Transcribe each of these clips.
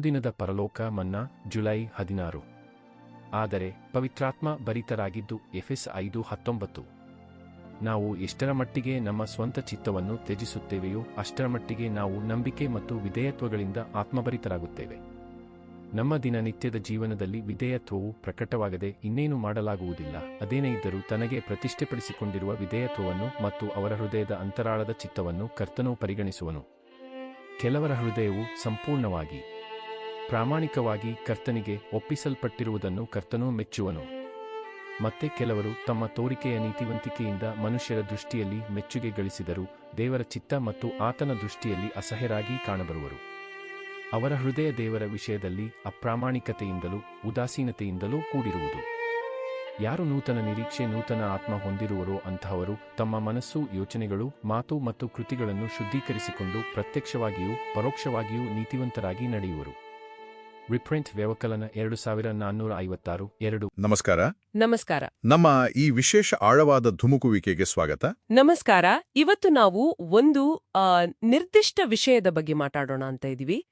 ಅನುದಿನದ ಪರಲೋಕ ಮನ್ನಾ, ಜುಲೈ ಹದಿನಾರು. ಆದರೆ ಪವಿತ್ರಾತ್ಮ ಭರಿತರಾಗಿದ್ದು ಎಫ್ಎಸ್ ಐದು ಹತ್ತೊಂಬತ್ತು. ನಾವು ಎಷ್ಟರ ಮಟ್ಟಿಗೆ ನಮ್ಮ ಸ್ವಂತ ಚಿತ್ತವನ್ನು ತ್ಯಜಿಸುತ್ತೇವೆಯೋ ಅಷ್ಟರ ಮಟ್ಟಿಗೆ ನಾವು ನಂಬಿಕೆ ಮತ್ತು ವಿಧೇಯತ್ವಗಳಿಂದ ಆತ್ಮಭರಿತರಾಗುತ್ತೇವೆ. ನಮ್ಮ ದಿನನಿತ್ಯದ ಜೀವನದಲ್ಲಿ ವಿಧೇಯತ್ವವು ಪ್ರಕಟವಾಗದೆ ಇನ್ನೇನು ಮಾಡಲಾಗುವುದಿಲ್ಲ. ಅದೇನೇ ಇದ್ದರೂ ತನಗೆ ಪ್ರತಿಷ್ಠೆಪಡಿಸಿಕೊಂಡಿರುವ ವಿಧೇಯತ್ವವನ್ನು ಮತ್ತು ಅವರ ಹೃದಯದ ಅಂತರಾಳದ ಚಿತ್ತವನ್ನು ಕರ್ತನು ಪರಿಗಣಿಸುವನು. ಕೆಲವರ ಹೃದಯವು ಸಂಪೂರ್ಣವಾಗಿ ಪ್ರಾಮಾಣಿಕವಾಗಿ ಕರ್ತನಿಗೆ ಒಪ್ಪಿಸಲ್ಪಟ್ಟಿರುವುದನ್ನು ಕರ್ತನು ಮೆಚ್ಚುವನು. ಮತ್ತೆ ಕೆಲವರು ತಮ್ಮ ತೋರಿಕೆಯ ನೀತಿವಂತಿಕೆಯಿಂದ ಮನುಷ್ಯರ ದೃಷ್ಟಿಯಲ್ಲಿ ಮೆಚ್ಚುಗೆ ಗಳಿಸಿದರು ದೇವರ ಚಿತ್ತ ಮತ್ತು ಆತನ ದೃಷ್ಟಿಯಲ್ಲಿ ಅಸಹ್ಯರಾಗಿ ಕಾಣಬರುವರು. ಅವರ ಹೃದಯ ದೇವರ ವಿಷಯದಲ್ಲಿ ಅಪ್ರಾಮಾಣಿಕತೆಯಿಂದಲೂ ಉದಾಸೀನತೆಯಿಂದಲೂ ಕೂಡಿರುವುದು. ಯಾರು ನೂತನ ನಿರೀಕ್ಷೆ ನೂತನ ಆತ್ಮ ಹೊಂದಿರುವರೋ ಅಂತಹವರು ತಮ್ಮ ಮನಸ್ಸು, ಯೋಚನೆಗಳು, ಮಾತು ಮತ್ತು ಕೃತಿಗಳನ್ನು ಶುದ್ಧೀಕರಿಸಿಕೊಂಡು ಪ್ರತ್ಯಕ್ಷವಾಗಿಯೂ ಪರೋಕ್ಷವಾಗಿಯೂ ನೀತಿವಂತರಾಗಿ ನಡೆಯುವರು. ರಿಪ್ರಿಂಟ್ ವ್ಯವಕಲನ ಎರಡು ಸಾವಿರ ನಾನ್ನೂರ ಐವತ್ತಾರು ಎರಡು. ನಮಸ್ಕಾರ. ನಮಸ್ಕಾರ. ನಮ್ಮ ಈ ವಿಶೇಷ ಆಳವಾದ ಧುಮುಕುವಿಕೆಗೆ ಸ್ವಾಗತ. ನಮಸ್ಕಾರ. ಇವತ್ತು ನಾವು ಒಂದು ಆ, ನಿರ್ದಿಷ್ಟ ವಿಷಯದ ಬಗ್ಗೆ ಮಾತಾಡೋಣ ಅಂತ ಇದೀವಿ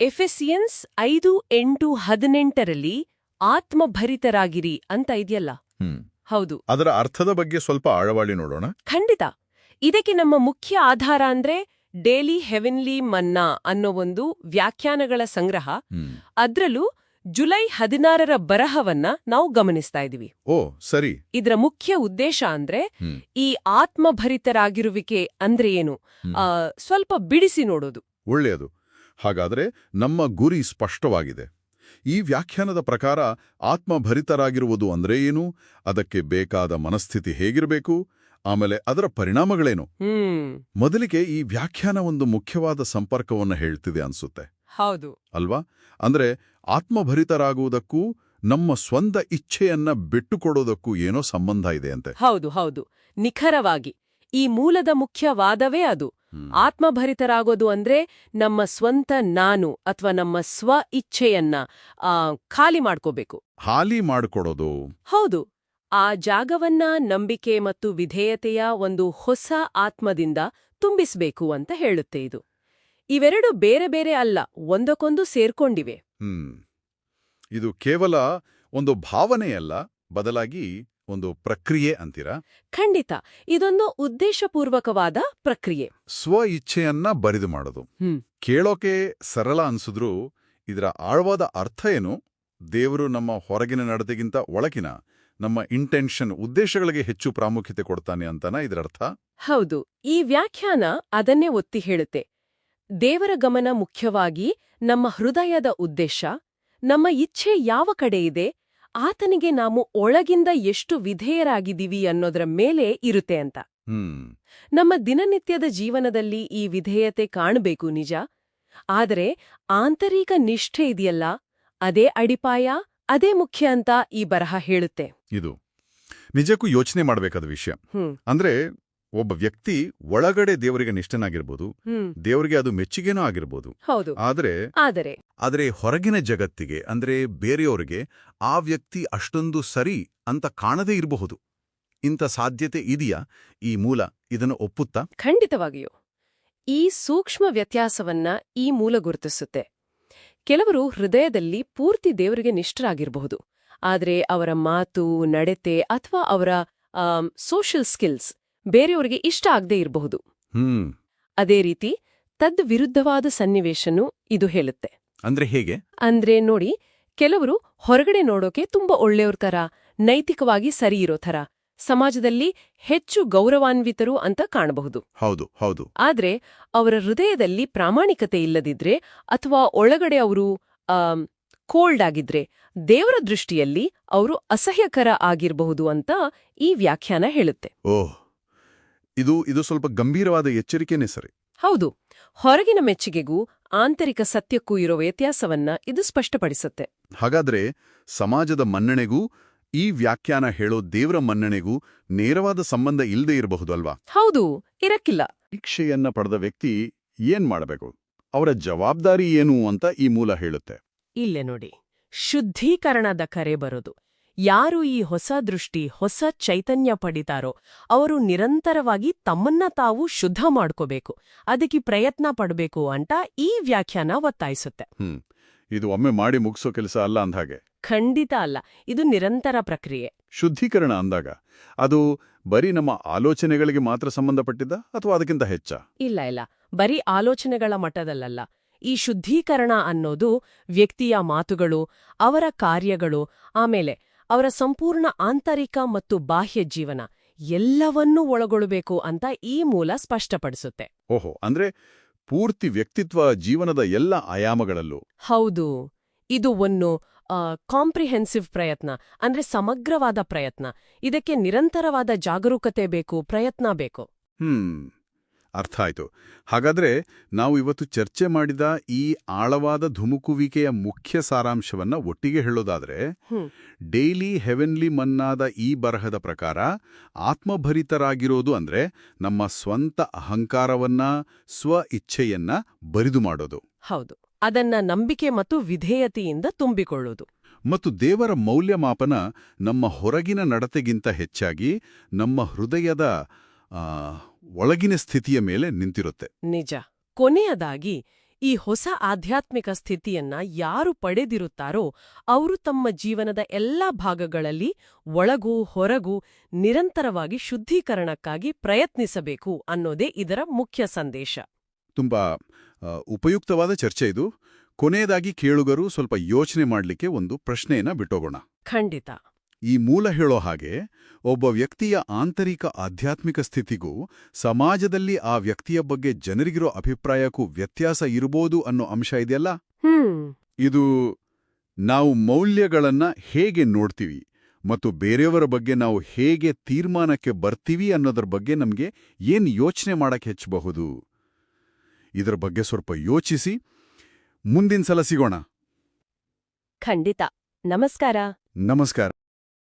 ಎಫೆಸಿಯನ್ಸ್ ಐದು ಎಂಟು ಹದಿನೆಂಟರಲ್ಲಿ ಆತ್ಮಭರಿತರಾಗಿರಿ ಅಂತ ಇದೆಯಲ್ಲ? ಹ್ಮ್. ಹೌದು. ಅದರ ಅರ್ಥದ ಬಗ್ಗೆ ಸ್ವಲ್ಪ ಆಳವಾಳಿ ನೋಡೋಣ. ಖಂಡಿತ. ಇದಕ್ಕೆ ನಮ್ಮ ಮುಖ್ಯ ಆಧಾರ ಅಂದ್ರೆ ಡೇಲಿ ಹೆವೆನ್ಲಿ ಮನ್ನಾ ಅನ್ನೋ ಒಂದು ವ್ಯಾಖ್ಯಾನಗಳ ಸಂಗ್ರಹ ಅದ್ರಲ್ಲೂ ಜುಲೈ ಹದಿನಾರರ ಬರಹವನ್ನ ನಾವು ಗಮನಿಸ್ತಾ ಇದೀವಿ ಓ ಸರಿ. ಇದರ ಮುಖ್ಯ ಉದ್ದೇಶ ಅಂದ್ರೆ ಈ ಆತ್ಮಭರಿತರಾಗಿರುವಿಕೆ ಅಂದ್ರೆ ಏನು? ಸ್ವಲ್ಪ ಬಿಡಿಸಿ ನೋಡೋದು. ಒಳ್ಳೆಯದು. ಹಾಗಾದ್ರೆ ನಮ್ಮ ಗುರಿ ಸ್ಪಷ್ಟವಾಗಿದೆ. ಈ ವ್ಯಾಖ್ಯಾನದ ಪ್ರಕಾರ ಆತ್ಮಭರಿತರಾಗಿರುವುದು ಅಂದ್ರೆ ಏನು? ಅದಕ್ಕೆ ಬೇಕಾದ ಮನಸ್ಥಿತಿ ಹೇಗಿರಬೇಕು? ಆಮೇಲೆ ಅದರ ಪರಿಣಾಮಗಳೇನು? ಮೊದಲಿಗೆ ಈ ವ್ಯಾಖ್ಯಾನ ಒಂದು ಮುಖ್ಯವಾದ ಸಂಪರ್ಕವನ್ನು ಹೇಳ್ತಿದೆ ಅನ್ಸುತ್ತೆ. ಹೌದು. ಅಲ್ವಾ? ಅಂದ್ರೆ ಆತ್ಮಭರಿತರಾಗುವುದಕ್ಕೂ ನಮ್ಮ ಸ್ವಂತ ಇಚ್ಛೆಯನ್ನ ಬಿಟ್ಟುಕೊಡೋದಕ್ಕೂ ಏನೋ ಸಂಬಂಧ ಇದೆ ಅಂತೆ. ಹೌದು ಹೌದು. ನಿಖರವಾಗಿ. ಈ ಮೂಲದ ಮುಖ್ಯವಾದವೇ ಅದು. ಆತ್ಮಭರಿತರಾಗೋದು ಅಂದ್ರೆ ನಮ್ಮ ಸ್ವಂತ ನಾನು ಅಥವಾ ನಮ್ಮ ಸ್ವ ಇಚ್ಛೆಯನ್ನ ಖಾಲಿ ಮಾಡ್ಕೋಬೇಕು. ಹಾಲಿ ಮಾಡಿಕೊಡೋದು. ಹೌದು. ಆ ಜಾಗವನ್ನ ನಂಬಿಕೆ ಮತ್ತು ವಿಧೇಯತೆಯ ಒಂದು ಹೊಸ ಆತ್ಮದಿಂದ ತುಂಬಿಸಬೇಕು ಅಂತ ಹೇಳುತ್ತೆ ಇದು. ಇವೆರಡು ಬೇರೆ ಬೇರೆ ಅಲ್ಲ ಒಂದಕ್ಕೊಂದು ಸೇರ್ಕೊಂಡಿವೆ. ಇದು ಕೇವಲ ಒಂದು ಭಾವನೆಯಲ್ಲ ಬದಲಾಗಿ ಒಂದು ಪ್ರಕ್ರಿಯೆ ಅಂತೀರಾ? ಖಂಡಿತ ಇದೊಂದು ಉದ್ದೇಶಪೂರ್ವಕವಾದ ಪ್ರಕ್ರಿಯೆ. ಸ್ವ ಇಚ್ಛೆಯನ್ನ ಬರಿದು ಮಾಡೋದು. ಹ್ಮ್. ಕೇಳೋಕೆ ಸರಳ ಅನ್ಸಿದ್ರೂ ಇದರ ಆಳವಾದ ಅರ್ಥ ಏನು? ದೇವರು ನಮ್ಮ ಹೊರಗಿನ ನಡತೆಗಿಂತ ಒಳಗಿನ ನಮ್ಮ ಇಂಟೆನ್ಷನ್ ಉದ್ದೇಶಗಳಿಗೆ ಹೆಚ್ಚು ಪ್ರಾಮುಖ್ಯತೆ ಕೊಡ್ತಾನೆ ಅಂತನಾ ಇದರರ್ಥ? ಹೌದು. ಈ ವ್ಯಾಖ್ಯಾನ ಅದನ್ನೇ ಒತ್ತಿ ಹೇಳುತ್ತೆ. ದೇವರ ಗಮನ ಮುಖ್ಯವಾಗಿ ನಮ್ಮ ಹೃದಯದ ಉದ್ದೇಶ ನಮ್ಮ ಇಚ್ಛೆ ಯಾವ ಕಡೆ ಇದೆ ಆತನಿಗೆ ನಾವು ಒಳಗಿಂದ ಎಷ್ಟು ವಿಧೇಯರಾಗಿದ್ದೀವಿ ಅನ್ನೋದರ ಮೇಲೆ ಇರುತ್ತೆ ಅಂತ. ನಮ್ಮ ದಿನನಿತ್ಯದ ಜೀವನದಲ್ಲಿ ಈ ವಿಧೇಯತೆ ಕಾಣಬೇಕು ನಿಜ. ಆದರೆ ಆಂತರಿಕ ನಿಷ್ಠೆ ಇದೆಯಲ್ಲ ಅದೇ ಅಡಿಪಾಯ ಅದೇ ಮುಖ್ಯ ಅಂತ ಈ ಬರಹ ಹೇಳುತ್ತೆ. ಇದು. ನಿಜಕ್ಕೂ ಯೋಚನೆ ಮಾಡಬೇಕಾದ ವಿಷಯ. ಅಂದ್ರೆ ಒಬ್ಬ ವ್ಯಕ್ತಿ ಒಳಗಡೆ ದೇವರಿಗೆ ನಿಷ್ಠನಾಗಿರ್ಬೋದು ದೇವರಿಗೆ ಅದು ಮೆಚ್ಚುಗೆನೂ ಆಗಿರ್ಬೋದು. ಆದರೆ ಆದರೆ ಹೊರಗಿನ ಜಗತ್ತಿಗೆ ಅಂದ್ರೆ ಬೇರೆಯವರಿಗೆ ಆ ವ್ಯಕ್ತಿ ಅಷ್ಟೊಂದು ಸರಿ ಅಂತ ಕಾಣದೇ ಇರಬಹುದು. ಇಂಥ ಸಾಧ್ಯತೆ ಇದೆಯಾ? ಈ ಮೂಲ ಇದನ್ನು ಒಪ್ಪುತ್ತಾ? ಖಂಡಿತವಾಗಿಯೂ. ಈ ಸೂಕ್ಷ್ಮ ವ್ಯತ್ಯಾಸವನ್ನ ಈ ಮೂಲ ಗುರುತಿಸುತ್ತೆ. ಕೆಲವರು ಹೃದಯದಲ್ಲಿ ಪೂರ್ತಿ ದೇವರಿಗೆ ನಿಷ್ಠರಾಗಿರಬಹುದು. ಆದರೆ ಅವರ ಮಾತು ನಡತೆ ಅಥವಾ ಅವರ ಸೋಷಿಯಲ್ ಸ್ಕಿಲ್ಸ್ ಬೇರೆಯವರಿಗೆ ಇಷ್ಟ ಆಗದೇ ಇರಬಹುದು. ಅದೇ ರೀತಿ ತದ್ ವಿರುದ್ಧವಾದ ಸನ್ನಿವೇಶನೂ ಇದು ಹೇಳುತ್ತೆ. ಅಂದ್ರೆ ಹೇಗೆ? ಅಂದ್ರೆ ನೋಡಿ ಕೆಲವರು ಹೊರಗಡೆ ನೋಡೋಕೆ ತುಂಬಾ ಒಳ್ಳೆಯವ್ರ ಥರ ನೈತಿಕವಾಗಿ ಸರಿ ಇರೋ ಥರ ಸಮಾಜದಲ್ಲಿ ಹೆಚ್ಚು ಗೌರವಾನ್ವಿತರು ಅಂತ ಕಾಣಬಹುದು. ಹೌದು ಹೌದು. ಆದ್ರೆ ಅವರ ಹೃದಯದಲ್ಲಿ ಪ್ರಾಮಾಣಿಕತೆ ಇಲ್ಲದಿದ್ರೆ ಅಥವಾ ಒಳಗಡೆ ಅವರು ಕೋಲ್ಡ್ ಆಗಿದ್ರೆ ದೇವರ ದೃಷ್ಟಿಯಲ್ಲಿ ಅವರು ಅಸಹ್ಯಕರ ಆಗಿರಬಹುದು ಅಂತ ಈ ವ್ಯಾಖ್ಯಾನ ಹೇಳುತ್ತೆ. ಓಹ್ ಇದು ಇದು ಸ್ವಲ್ಪ ಗಂಭೀರವಾದ ಎಚ್ಚರಿಕೆನೇ ಸರಿ. ಹೌದು ಹೊರಗಿನ ಮೆಚ್ಚುಗೆಗೂ ಆಂತರಿಕ ಸತ್ಯಕ್ಕೂ ಇರೋ ವ್ಯತ್ಯಾಸವನ್ನ ಇದು ಸ್ಪಷ್ಟಪಡಿಸುತ್ತೆ. ಹಾಗಾದ್ರೆ ಸಮಾಜದ ಮನ್ನಣೆಗೂ ಈ ವ್ಯಾಖ್ಯಾನ ಹೇಳೋ ದೇವರ ಮನ್ನಣೆಗೂ ನೇರವಾದ ಸಂಬಂಧ ಇಲ್ಲದೆ ಇರಬಹುದು ಅಲ್ವಾ? ಹೌದು ಇರಕ್ಕಿಲ್ಲ. ಶಿಕ್ಷೆಯನ್ನ ಪಡೆದ ವ್ಯಕ್ತಿ ಏನ್ ಮಾಡಬೇಕು? ಅವರ ಜವಾಬ್ದಾರಿ ಏನು ಅಂತ ಈ ಮೂಲ ಹೇಳುತ್ತೆ. ಇಲ್ಲೇ ನೋಡಿ ಶುದ್ಧೀಕರಣದ ಕರೆ ಬರೋದು. ಯಾರು ಈ ಹೊಸ ದೃಷ್ಟಿ ಹೊಸ ಚೈತನ್ಯ ಪಡಿತಾರೋ ಅವರು ನಿರಂತರವಾಗಿ ತಮ್ಮನ್ನ ತಾವು ಶುದ್ಧ ಮಾಡ್ಕೋಬೇಕು ಅದಕ್ಕೆ ಪ್ರಯತ್ನ ಪಡಬೇಕು ಅಂತ ಈ ವ್ಯಾಖ್ಯಾನ ಒತ್ತಾಯಿಸುತ್ತೆ. ಇದು ಒಮ್ಮೆ ಮಾಡಿ ಮುಗಿಸೋ ಕೆಲಸ ಅಲ್ಲ ಅಂದಾಗೆ ಖಂಡಿತ ಅಲ್ಲ ಇದು ನಿರಂತರ ಪ್ರಕ್ರಿಯೆ. ಶುದ್ಧೀಕರಣ ಅಂದಾಗ ಅದು ಬರೀ ನಮ್ಮ ಆಲೋಚನೆಗಳಿಗೆ ಮಾತ್ರ ಸಂಬಂಧಪಟ್ಟಿದ್ದ ಅಥವಾ ಅದಕ್ಕಿಂತ ಹೆಚ್ಚ? ಇಲ್ಲ ಇಲ್ಲ ಬರೀ ಆಲೋಚನೆಗಳ ಮಟ್ಟದಲ್ಲಲ್ಲ. ಈ ಶುದ್ಧೀಕರಣ ಅನ್ನೋದು ವ್ಯಕ್ತಿಯ ಮಾತುಗಳು ಅವರ ಕಾರ್ಯಗಳು ಆಮೇಲೆ ಅವರ ಸಂಪೂರ್ಣ ಆಂತರಿಕ ಮತ್ತು ಬಾಹ್ಯ ಜೀವನ ಎಲ್ಲವನ್ನೂ ಒಳಗೊಳ್ಳಬೇಕು ಅಂತ ಈ ಮೂಲ ಸ್ಪಷ್ಟಪಡಿಸುತ್ತೆ. ಓಹೋ ಅಂದ್ರೆ ಪೂರ್ತಿ ವ್ಯಕ್ತಿತ್ವ ಜೀವನದ ಎಲ್ಲ ಆಯಾಮಗಳಲ್ಲೂ? ಹೌದು. ಇದು ಒಂದು ಕಾಂಪ್ರಿಹೆನ್ಸಿವ್ ಪ್ರಯತ್ನ ಅಂದ್ರೆ ಸಮಗ್ರವಾದ ಪ್ರಯತ್ನ. ಇದಕ್ಕೆ ನಿರಂತರವಾದ ಜಾಗರೂಕತೆ ಬೇಕು ಪ್ರಯತ್ನ ಬೇಕು. ಹ್ಮ್. ಅರ್ಥ ಆಯ್ತು. ಹಾಗಾದ್ರೆ ನಾವು ಇವತ್ತು ಚರ್ಚೆ ಮಾಡಿದ ಈ ಆಳವಾದ ಧುಮುಕುವಿಕೆಯ ಮುಖ್ಯ ಸಾರಾಂಶವನ್ನ ಒಟ್ಟಿಗೆ ಹೇಳೋದಾದರೆ. ಡೈಲಿ ಹೆವೆನ್ಲಿ ಮನ್ನಾದ ಈ ಬರಹದ ಪ್ರಕಾರ ಆತ್ಮಭರಿತರಾಗಿರೋದು ಅಂದ್ರೆ ನಮ್ಮ ಸ್ವಂತ ಅಹಂಕಾರವನ್ನ ಸ್ವ ಇಚ್ಛೆಯನ್ನ ಬರಿದು ಮಾಡೋದು. ಹೌದು. ಅದನ್ನ ನಂಬಿಕೆ ಮತ್ತು ವಿಧೇಯತೆಯಿಂದ ತುಂಬಿಕೊಳ್ಳೋದು. ಮತ್ತು ದೇವರ ಮೌಲ್ಯಮಾಪನ ನಮ್ಮ ಹೊರಗಿನ ನಡತೆಗಿಂತ ಹೆಚ್ಚಾಗಿ ನಮ್ಮ ಹೃದಯದ ಒಳಗಿನ ಸ್ಥಿತಿಯ ಮೇಲೆ ನಿಂತಿರುತ್ತೆ. ನಿಜ. ಕೊನೆಯದಾಗಿ ಈ ಹೊಸ ಆಧ್ಯಾತ್ಮಿಕ ಸ್ಥಿತಿಯನ್ನ ಯಾರು ಪಡೆದಿರುತ್ತಾರೋ ಅವರು ತಮ್ಮ ಜೀವನದ ಎಲ್ಲಾ ಭಾಗಗಳಲ್ಲಿ ಒಳಗೂ ಹೊರಗೂ ನಿರಂತರವಾಗಿ ಶುದ್ಧೀಕರಣಕ್ಕಾಗಿ ಪ್ರಯತ್ನಿಸಬೇಕು ಅನ್ನೋದೇ ಇದರ ಮುಖ್ಯ ಸಂದೇಶ. ತುಂಬಾ ಉಪಯುಕ್ತವಾದ ಚರ್ಚೆ ಇದು. ಕೊನೆಯದಾಗಿ ಕೇಳುಗರು ಸ್ವಲ್ಪ ಯೋಚನೆ ಮಾಡಲಿಕ್ಕೆ ಒಂದು ಪ್ರಶ್ನೆಯನ್ನ ಬಿಟ್ಟೋಗೋಣ. ಖಂಡಿತ. ಈ ಮೂಲ ಹೇಳೋ ಹಾಗೆ ಒಬ್ಬ ವ್ಯಕ್ತಿಯ ಆಂತರಿಕ ಆಧ್ಯಾತ್ಮಿಕ ಸ್ಥಿತಿಗೂ ಸಮಾಜದಲ್ಲಿ ಆ ವ್ಯಕ್ತಿಯ ಬಗ್ಗೆ ಜನರಿಗಿರೋ ಅಭಿಪ್ರಾಯಕ್ಕೂ ವ್ಯತ್ಯಾಸ ಇರಬಹುದು ಅನ್ನೋ ಅಂಶ ಇದೆಯಲ್ಲ? ಇದು ನಾವು ಮೌಲ್ಯಗಳನ್ನ ಹೇಗೆ ನೋಡ್ತೀವಿ ಮತ್ತು ಬೇರೆಯವರ ಬಗ್ಗೆ ನಾವು ಹೇಗೆ ತೀರ್ಮಾನಕ್ಕೆ ಬರ್ತೀವಿ ಅನ್ನೋದ್ರ ಬಗ್ಗೆ ನಮಗೆ ಏನ್ ಯೋಚನೆ ಮಾಡಕ್ಕೆ ಹೆಚ್ಚಬಹುದು? ಇದರ ಬಗ್ಗೆ ಸ್ವಲ್ಪ ಯೋಚಿಸಿ. ಮುಂದಿನ ಸಲ ಸಿಗೋಣ. ಖಂಡಿತ. ನಮಸ್ಕಾರ. ನಮಸ್ಕಾರ.